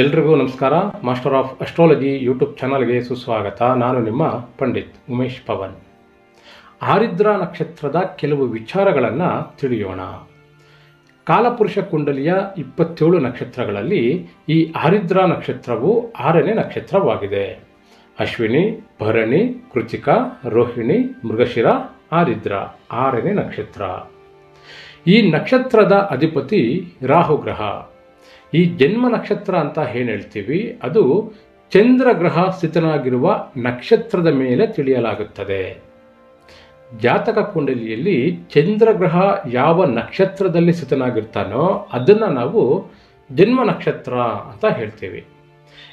ಎಲ್ರಿಗೂ ನಮಸ್ಕಾರ. Master of astrology YouTube ಚಾನಲ್ಗೆ ಸುಸ್ವಾಗತ. ನಾನು ನಿಮ್ಮ ಪಂಡಿತ್ ಉಮೇಶ್ ಪವನ್. ಆರಿದ್ರ ನಕ್ಷತ್ರದ ಕೆಲವು ವಿಚಾರಗಳನ್ನು ತಿಳಿಯೋಣ. ಕಾಲಪುರುಷ ಕುಂಡಲಿಯ ಇಪ್ಪತ್ತೇಳು ನಕ್ಷತ್ರಗಳಲ್ಲಿ ಈ ಆರಿದ್ರ ನಕ್ಷತ್ರವು ಆರನೇ ನಕ್ಷತ್ರವಾಗಿದೆ. ಅಶ್ವಿನಿ, ಭರಣಿ, ಕೃತಿಕ, ರೋಹಿಣಿ, ಮೃಗಶಿರ, ಆರಿದ್ರ ಆರನೇ ನಕ್ಷತ್ರ. ಈ ನಕ್ಷತ್ರದ ಅಧಿಪತಿ ರಾಹುಗ್ರಹ. ಈ ಜನ್ಮ ನಕ್ಷತ್ರ ಅಂತ ಏನು ಹೇಳ್ತೀವಿ? ಅದು ಚಂದ್ರಗ್ರಹ ಸ್ಥಿತನಾಗಿರುವ ನಕ್ಷತ್ರದ ಮೇಲೆ ತಿಳಿಯಲಾಗುತ್ತದೆ. ಜಾತಕ ಕುಂಡಲಿಯಲ್ಲಿ ಚಂದ್ರಗ್ರಹ ಯಾವ ನಕ್ಷತ್ರದಲ್ಲಿ ಸ್ಥಿತನಾಗಿರ್ತಾನೋ ಅದನ್ನು ನಾವು ಜನ್ಮ ನಕ್ಷತ್ರ ಅಂತ ಹೇಳ್ತೀವಿ.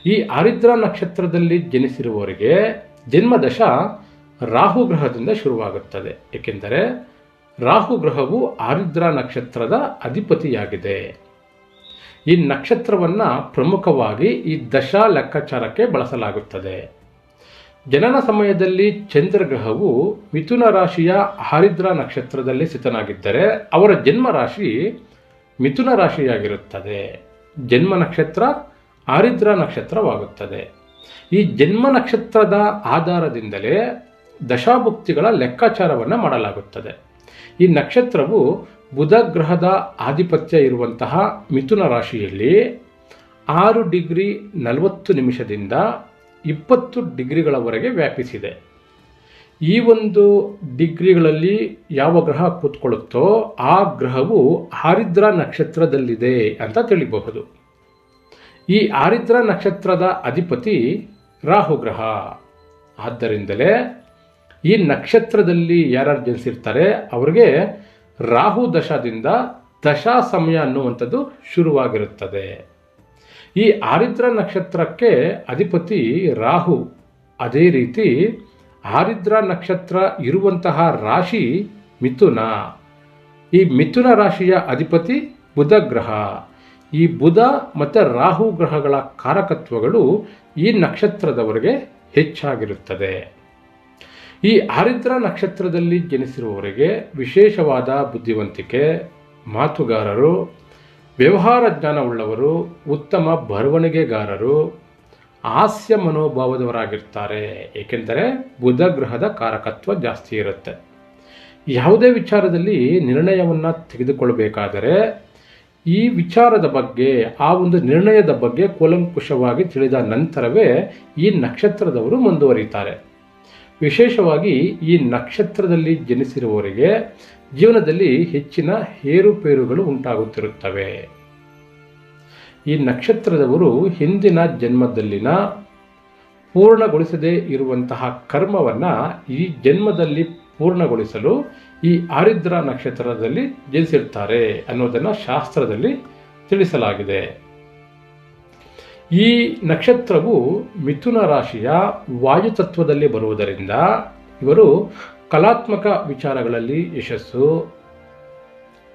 ಈ ಆರಿದ್ರ ನಕ್ಷತ್ರದಲ್ಲಿ ಜನಿಸಿರುವವರಿಗೆ ಜನ್ಮದಶ ರಾಹು ಗ್ರಹದಿಂದ ಶುರುವಾಗುತ್ತದೆ. ಏಕೆಂದರೆ ರಾಹು ಗ್ರಹವು ಆರಿದ್ರ ನಕ್ಷತ್ರದ ಅಧಿಪತಿಯಾಗಿದೆ. ಈ ನಕ್ಷತ್ರವನ್ನು ಪ್ರಮುಖವಾಗಿ ಈ ದಶಾ ಲೆಕ್ಕಾಚಾರಕ್ಕೆ ಬಳಸಲಾಗುತ್ತದೆ. ಜನನ ಸಮಯದಲ್ಲಿ ಚಂದ್ರಗ್ರಹವು ಮಿಥುನ ರಾಶಿಯ ಹರಿದ್ರ ನಕ್ಷತ್ರದಲ್ಲಿ ಸ್ಥಿತನಾಗಿದ್ದರೆ ಅವರ ಜನ್ಮ ರಾಶಿ ಮಿಥುನ ರಾಶಿಯಾಗಿರುತ್ತದೆ. ಜನ್ಮ ನಕ್ಷತ್ರ ಆರಿದ್ರ ನಕ್ಷತ್ರವಾಗುತ್ತದೆ. ಈ ಜನ್ಮ ನಕ್ಷತ್ರದ ಆಧಾರದಿಂದಲೇ ದಶಾಭುಕ್ತಿಗಳ ಲೆಕ್ಕಾಚಾರವನ್ನು ಮಾಡಲಾಗುತ್ತದೆ. ಈ ನಕ್ಷತ್ರವು ಬುಧ ಗ್ರಹದ ಆಧಿಪತ್ಯ ಇರುವಂತಹ ಮಿಥುನ ರಾಶಿಯಲ್ಲಿ ಆರು ಡಿಗ್ರಿ ನಲವತ್ತು ನಿಮಿಷದಿಂದ ಇಪ್ಪತ್ತು ಡಿಗ್ರಿಗಳವರೆಗೆ ವ್ಯಾಪಿಸಿದೆ. ಈ ಒಂದು ಡಿಗ್ರಿಗಳಲ್ಲಿ ಯಾವ ಗ್ರಹ ಕೂತ್ಕೊಳ್ಳುತ್ತೋ ಆ ಗ್ರಹವು ಆರಿದ್ರ ನಕ್ಷತ್ರದಲ್ಲಿದೆ ಅಂತ ತಿಳಿಬಹುದು. ಈ ಆರಿದ್ರ ನಕ್ಷತ್ರದ ಅಧಿಪತಿ ರಾಹು ಗ್ರಹ. ಆದ್ದರಿಂದಲೇ ಈ ನಕ್ಷತ್ರದಲ್ಲಿ ಯಾರ್ಯಾರು ಜನಿಸಿರ್ತಾರೆ, ಅವರಿಗೆ ರಾಹು ದಶದಿಂದ ದಶಾ ಸಮಯ ಅನ್ನುವಂಥದ್ದು ಶುರುವಾಗಿರುತ್ತದೆ. ಈ ಆರಿದ್ರ ನಕ್ಷತ್ರಕ್ಕೆ ಅಧಿಪತಿ ರಾಹು. ಅದೇ ರೀತಿ ಆರಿದ್ರ ನಕ್ಷತ್ರ ಇರುವಂತಹ ರಾಶಿ ಮಿಥುನ. ಈ ಮಿಥುನ ರಾಶಿಯ ಅಧಿಪತಿ ಬುಧ ಗ್ರಹ. ಈ ಬುಧ ಮತ್ತು ರಾಹು ಗ್ರಹಗಳ ಕಾರಕತ್ವಗಳು ಈ ನಕ್ಷತ್ರದವರೆಗೆ ಹೆಚ್ಚಾಗಿರುತ್ತದೆ. ಈ ಆರಿದ್ರ ನಕ್ಷತ್ರದಲ್ಲಿ ಜನಿಸಿರುವವರಿಗೆ ವಿಶೇಷವಾದ ಬುದ್ಧಿವಂತಿಕೆ, ಮಾತುಗಾರರು, ವ್ಯವಹಾರ ಜ್ಞಾನವುಳ್ಳವರು, ಉತ್ತಮ ಬರವಣಿಗೆಗಾರರು, ಹಾಸ್ಯ ಮನೋಭಾವದವರಾಗಿರ್ತಾರೆ. ಏಕೆಂದರೆ ಬುಧ ಗ್ರಹದ ಕಾರಕತ್ವ ಜಾಸ್ತಿ ಇರುತ್ತೆ. ಯಾವುದೇ ವಿಚಾರದಲ್ಲಿ ನಿರ್ಣಯವನ್ನು ತೆಗೆದುಕೊಳ್ಳಬೇಕಾದರೆ ಈ ವಿಚಾರದ ಬಗ್ಗೆ, ಆ ಒಂದು ನಿರ್ಣಯದ ಬಗ್ಗೆ ಕೂಲಂಕುಷವಾಗಿ ತಿಳಿದ ನಂತರವೇ ಈ ನಕ್ಷತ್ರದವರು ಮುಂದುವರಿತಾರೆ. ವಿಶೇಷವಾಗಿ ಈ ನಕ್ಷತ್ರದಲ್ಲಿ ಜನಿಸಿರುವವರಿಗೆ ಜೀವನದಲ್ಲಿ ಹೆಚ್ಚಿನ ಏರುಪೇರುಗಳು ಉಂಟಾಗುತ್ತಿರುತ್ತವೆ. ಈ ನಕ್ಷತ್ರದವರು ಹಿಂದಿನ ಜನ್ಮದಲ್ಲಿನ ಪೂರ್ಣಗೊಳಿಸದೇ ಇರುವಂತಹ ಕರ್ಮವನ್ನು ಈ ಜನ್ಮದಲ್ಲಿ ಪೂರ್ಣಗೊಳಿಸಲು ಈ ಆರಿದ್ರ ನಕ್ಷತ್ರದಲ್ಲಿ ಜನಿಸಿರ್ತಾರೆ ಅನ್ನೋದನ್ನು ಶಾಸ್ತ್ರದಲ್ಲಿ ತಿಳಿಸಲಾಗಿದೆ. ಈ ನಕ್ಷತ್ರವು ಮಿಥುನ ರಾಶಿಯ ವಾಯುತತ್ವದಲ್ಲಿ ಬರುವುದರಿಂದ ಇವರು ಕಲಾತ್ಮಕ ವಿಚಾರಗಳಲ್ಲಿ ಯಶಸ್ಸು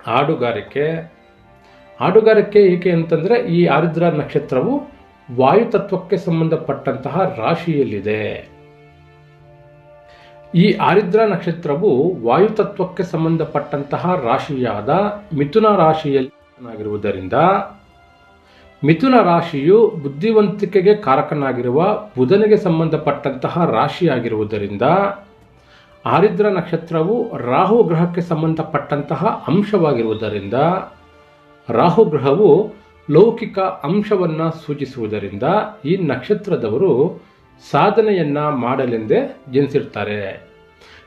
ಹಾಡುಗಾರಿಕೆ ಹಾಡುಗಾರಿಕೆ ಏಕೆ ಅಂತಂದರೆ ಈ ಆರಿದ್ರ ನಕ್ಷತ್ರವು ವಾಯುತತ್ವಕ್ಕೆ ಸಂಬಂಧಪಟ್ಟಂತಹ ರಾಶಿಯಲ್ಲಿದೆ. ಈ ಆರಿದ್ರ ನಕ್ಷತ್ರವು ವಾಯುತತ್ವಕ್ಕೆ ಸಂಬಂಧಪಟ್ಟಂತಹ ರಾಶಿಯಾದ ಮಿಥುನ ರಾಶಿಯಲ್ಲಿರುವುದರಿಂದ ಮಿಥುನ ರಾಶಿಯು ಬುದ್ಧಿವಂತಿಕೆಗೆ ಕಾರಕನಾಗಿರುವ ಬುಧನಿಗೆ ಸಂಬಂಧಪಟ್ಟಂತಹ ರಾಶಿಯಾಗಿರುವುದರಿಂದ ಆರಿದ್ರ ನಕ್ಷತ್ರವು ರಾಹು ಗ್ರಹಕ್ಕೆ ಸಂಬಂಧಪಟ್ಟಂತಹ ಅಂಶವಾಗಿರುವುದರಿಂದ ರಾಹು ಗ್ರಹವು ಲೌಕಿಕ ಅಂಶವನ್ನು ಸೂಚಿಸುವುದರಿಂದ ಈ ನಕ್ಷತ್ರದವರು ಸಾಧನೆಯನ್ನು ಮಾಡಲೆಂದೇ ಜನಿಸಿರ್ತಾರೆ.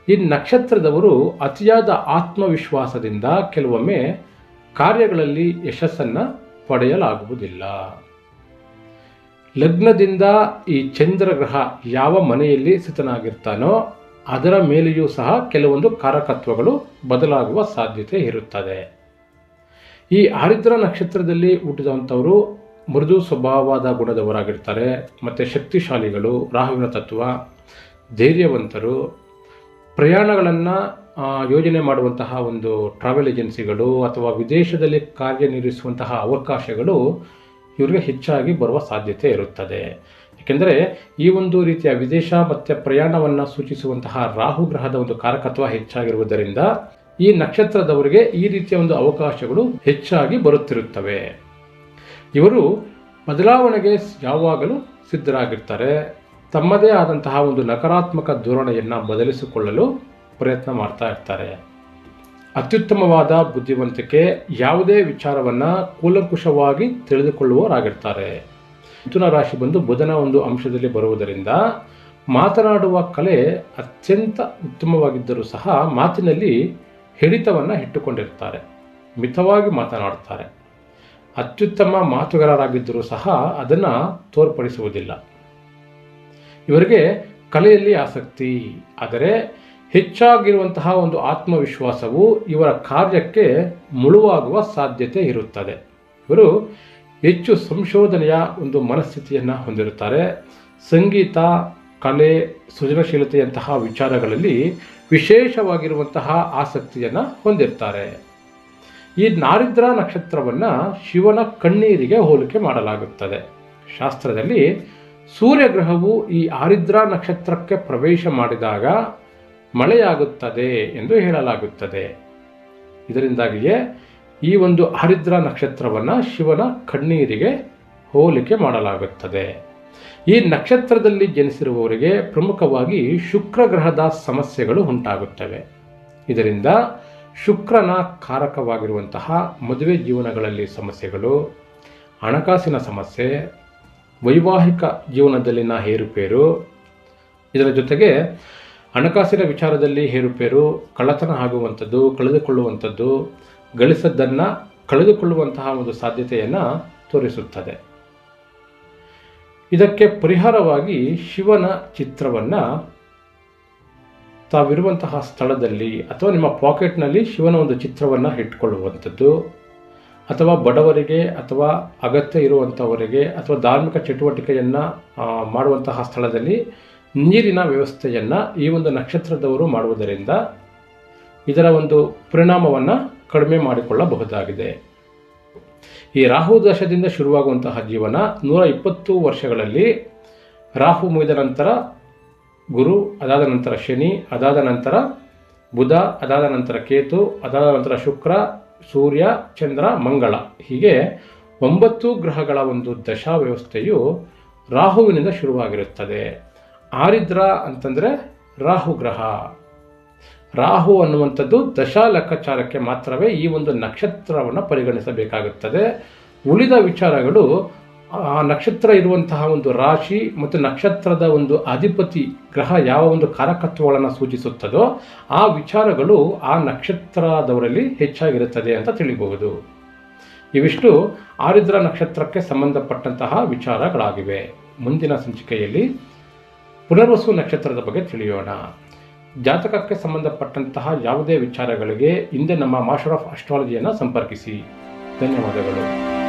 ಈ ನಕ್ಷತ್ರದವರು ಅತಿಯಾದ ಆತ್ಮವಿಶ್ವಾಸದಿಂದ ಕೆಲವೊಮ್ಮೆ ಕಾರ್ಯಗಳಲ್ಲಿ ಯಶಸ್ಸನ್ನು ಪಡೆಯಲಾಗುವುದಿಲ್ಲ. ಲಗ್ನದಿಂದ ಈ ಚಂದ್ರಗ್ರಹ ಯಾವ ಮನೆಯಲ್ಲಿ ಸ್ಥಿತನಾಗಿರ್ತಾನೋ ಅದರ ಮೇಲೆಯೂ ಸಹ ಕೆಲವೊಂದು ಕಾರಕತ್ವಗಳು ಬದಲಾಗುವ ಸಾಧ್ಯತೆ ಇರುತ್ತದೆ. ಈ ಆರಿದ್ರ ನಕ್ಷತ್ರದಲ್ಲಿ ಹುಟ್ಟಿದಂಥವರು ಮೃದು ಸ್ವಭಾವದ ಗುಣದವರಾಗಿರ್ತಾರೆ. ಮತ್ತು ಶಕ್ತಿಶಾಲಿಗಳು, ರಾಹುವಿನ ತತ್ವ, ಧೈರ್ಯವಂತರು, ಪ್ರಯಾಣಗಳನ್ನು ಯೋಜನೆ ಮಾಡುವಂತಹ ಒಂದು ಟ್ರಾವೆಲ್ ಏಜೆನ್ಸಿಗಳು ಅಥವಾ ವಿದೇಶದಲ್ಲಿ ಕಾರ್ಯನಿರ್ವಹಿಸುವಂತಹ ಅವಕಾಶಗಳು ಇವರಿಗೆ ಹೆಚ್ಚಾಗಿ ಬರುವ ಸಾಧ್ಯತೆ ಇರುತ್ತದೆ. ಏಕೆಂದರೆ ಈ ಒಂದು ರೀತಿಯ ವಿದೇಶ ಮತ್ತು ಪ್ರಯಾಣವನ್ನು ಸೂಚಿಸುವಂತಹ ರಾಹು ಗ್ರಹದ ಒಂದು ಕಾರಕತ್ವ ಹೆಚ್ಚಾಗಿರುವುದರಿಂದ ಈ ನಕ್ಷತ್ರದವರಿಗೆ ಈ ರೀತಿಯ ಒಂದು ಅವಕಾಶಗಳು ಹೆಚ್ಚಾಗಿ ಬರುತ್ತಿರುತ್ತವೆ. ಇವರು ಬದಲಾವಣೆಗೆ ಯಾವಾಗಲೂ ಸಿದ್ಧರಾಗಿರ್ತಾರೆ. ತಮ್ಮದೇ ಆದಂತಹ ಒಂದು ನಕಾರಾತ್ಮಕ ಧೋರಣೆಯನ್ನು ಬದಲಿಸಿಕೊಳ್ಳಲು ಪ್ರಯತ್ನ ಮಾಡ್ತಾ ಇರ್ತಾರೆ. ಅತ್ಯುತ್ತಮವಾದ ಬುದ್ಧಿವಂತಿಕೆ ಯಾವುದೇ ವಿಚಾರವನ್ನು ಕೂಲಂಕುಷವಾಗಿ ತಿಳಿದುಕೊಳ್ಳುವವರಾಗಿರ್ತಾರೆ. ಮಿಥುನ ರಾಶಿ ಬಂದು ಬುಧನ ಒಂದು ಅಂಶದಲ್ಲಿ ಬರುವುದರಿಂದ ಮಾತನಾಡುವ ಕಲೆ ಅತ್ಯಂತ ಉತ್ತಮವಾಗಿದ್ದರೂ ಸಹ ಮಾತಿನಲ್ಲಿ ಹಿಡಿತವನ್ನು ಇಟ್ಟುಕೊಂಡಿರ್ತಾರೆ. ಮಿತವಾಗಿ ಮಾತನಾಡುತ್ತಾರೆ. ಅತ್ಯುತ್ತಮ ಮಾತುಗಾರರಾಗಿದ್ದರೂ ಸಹ ಅದನ್ನು ತೋರ್ಪಡಿಸುವುದಿಲ್ಲ. ಇವರಿಗೆ ಕಲೆಯಲ್ಲಿ ಆಸಕ್ತಿ, ಆದರೆ ಹೆಚ್ಚಾಗಿರುವಂತಹ ಒಂದು ಆತ್ಮವಿಶ್ವಾಸವು ಇವರ ಕಾರ್ಯಕ್ಕೆ ಮುಳುವಾಗುವ ಸಾಧ್ಯತೆ ಇರುತ್ತದೆ. ಇವರು ಹೆಚ್ಚು ಸಂಶೋಧನೆಯ ಒಂದು ಮನಸ್ಥಿತಿಯನ್ನು ಹೊಂದಿರುತ್ತಾರೆ. ಸಂಗೀತ, ಕಲೆ, ಸೃಜನಶೀಲತೆಯಂತಹ ವಿಚಾರಗಳಲ್ಲಿ ವಿಶೇಷವಾಗಿರುವಂತಹ ಆಸಕ್ತಿಯನ್ನು ಹೊಂದಿರ್ತಾರೆ. ಈ ನಾರಿದ್ರ ನಕ್ಷತ್ರವನ್ನು ಶಿವನ ಕಣ್ಣೀರಿಗೆ ಹೋಲಿಕೆ ಮಾಡಲಾಗುತ್ತದೆ. ಶಾಸ್ತ್ರದಲ್ಲಿ ಸೂರ್ಯಗ್ರಹವು ಈ ಆರಿದ್ರ ನಕ್ಷತ್ರಕ್ಕೆ ಪ್ರವೇಶ ಮಾಡಿದಾಗ ಮಳೆಯಾಗುತ್ತದೆ ಎಂದು ಹೇಳಲಾಗುತ್ತದೆ. ಇದರಿಂದಾಗಿಯೇ ಈ ಒಂದು ಹರಿದ್ರ ನಕ್ಷತ್ರವನ್ನು ಶಿವನ ಕಣ್ಣೀರಿಗೆ ಹೋಲಿಕೆ ಮಾಡಲಾಗುತ್ತದೆ. ಈ ನಕ್ಷತ್ರದಲ್ಲಿ ಜನಿಸಿರುವವರಿಗೆ ಪ್ರಮುಖವಾಗಿ ಶುಕ್ರ ಗ್ರಹದ ಸಮಸ್ಯೆಗಳು ಉಂಟಾಗುತ್ತವೆ. ಇದರಿಂದ ಶುಕ್ರನ ಕಾರಕವಾಗಿರುವಂತಹ ಮದುವೆ ಜೀವನಗಳಲ್ಲಿ ಸಮಸ್ಯೆಗಳು, ಹಣಕಾಸಿನ ಸಮಸ್ಯೆ, ವೈವಾಹಿಕ ಜೀವನದಲ್ಲಿನ ಏರುಪೇರು ಇದರ ಜೊತೆಗೆ ಹಣಕಾಸಿನ ವಿಚಾರದಲ್ಲಿ ಹೇರುಪೇರು ಕಳ್ಳತನ ಆಗುವಂಥದ್ದು, ಕಳೆದುಕೊಳ್ಳುವಂಥದ್ದು, ಗಳಿಸದ್ದನ್ನು ಕಳೆದುಕೊಳ್ಳುವಂತಹ ಒಂದು ಸಾಧ್ಯತೆಯನ್ನು ತೋರಿಸುತ್ತದೆ. ಇದಕ್ಕೆ ಪರಿಹಾರವಾಗಿ ಶಿವನ ಚಿತ್ರವನ್ನು ತಾವಿರುವಂತಹ ಸ್ಥಳದಲ್ಲಿ ಅಥವಾ ನಿಮ್ಮ ಪಾಕೆಟ್ನಲ್ಲಿ ಶಿವನ ಒಂದು ಚಿತ್ರವನ್ನು ಇಟ್ಕೊಳ್ಳುವಂಥದ್ದು, ಅಥವಾ ಬಡವರಿಗೆ ಅಥವಾ ಅಗತ್ಯ ಇರುವಂಥವರಿಗೆ ಅಥವಾ ಧಾರ್ಮಿಕ ಚಟುವಟಿಕೆಯನ್ನು ಮಾಡುವಂತಹ ಸ್ಥಳದಲ್ಲಿ ನೀರಿನ ವ್ಯವಸ್ಥೆಯನ್ನು ಈ ಒಂದು ನಕ್ಷತ್ರದವರು ಮಾಡುವುದರಿಂದ ಇದರ ಒಂದು ಪರಿಣಾಮವನ್ನು ಕಡಿಮೆ ಮಾಡಿಕೊಳ್ಳಬಹುದಾಗಿದೆ. ಈ ರಾಹು ದಶದಿಂದ ಶುರುವಾಗುವಂತಹ ಜೀವನ ನೂರ ಇಪ್ಪತ್ತು ವರ್ಷಗಳಲ್ಲಿ ರಾಹು ಮುಗಿದ ನಂತರ ಗುರು, ಅದಾದ ನಂತರ ಶನಿ, ಅದಾದ ನಂತರ ಬುಧ, ಅದಾದ ನಂತರ ಕೇತು, ಅದಾದ ನಂತರ ಶುಕ್ರ, ಸೂರ್ಯ, ಚಂದ್ರ, ಮಂಗಳ. ಹೀಗೆ ಒಂಬತ್ತು ಗ್ರಹಗಳ ಒಂದು ದಶಾ ವ್ಯವಸ್ಥೆಯು ರಾಹುವಿನಿಂದ ಶುರುವಾಗಿರುತ್ತದೆ. ಆರಿದ್ರ ಅಂತಂದರೆ ರಾಹು ಗ್ರಹ. ರಾಹು ಅನ್ನುವಂಥದ್ದು ದಶಾ ಲೆಕ್ಕಾಚಾರಕ್ಕೆ ಮಾತ್ರವೇ ಈ ಒಂದು ನಕ್ಷತ್ರವನ್ನು ಪರಿಗಣಿಸಬೇಕಾಗುತ್ತದೆ. ಉಳಿದ ವಿಚಾರಗಳು, ಆ ನಕ್ಷತ್ರ ಇರುವಂತಹ ಒಂದು ರಾಶಿ ಮತ್ತು ನಕ್ಷತ್ರದ ಒಂದು ಅಧಿಪತಿ ಗ್ರಹ ಯಾವ ಒಂದು ಕಾರಕತ್ವಗಳನ್ನು ಸೂಚಿಸುತ್ತದೋ, ಆ ವಿಚಾರಗಳು ಆ ನಕ್ಷತ್ರದವರಲ್ಲಿ ಹೆಚ್ಚಾಗಿರುತ್ತದೆ ಅಂತ ತಿಳಿಬಹುದು. ಇವಿಷ್ಟು ಆರಿದ್ರ ನಕ್ಷತ್ರಕ್ಕೆ ಸಂಬಂಧಪಟ್ಟಂತಹ ವಿಚಾರಗಳಾಗಿವೆ. ಮುಂದಿನ ಸಂಚಿಕೆಯಲ್ಲಿ ಪುನರ್ವಸು ನಕ್ಷತ್ರದ ಬಗ್ಗೆ ತಿಳಿಯೋಣ. ಜಾತಕಕ್ಕೆ ಸಂಬಂಧಪಟ್ಟಂತಹ ಯಾವುದೇ ವಿಚಾರಗಳಿಗೆ ಹಿಂದೆ ನಮ್ಮ ಮಾಸ್ಟರ್ ಆಫ್ ಅಸ್ಟ್ರಾಲಜಿಯನ್ನು ಸಂಪರ್ಕಿಸಿ. ಧನ್ಯವಾದಗಳು.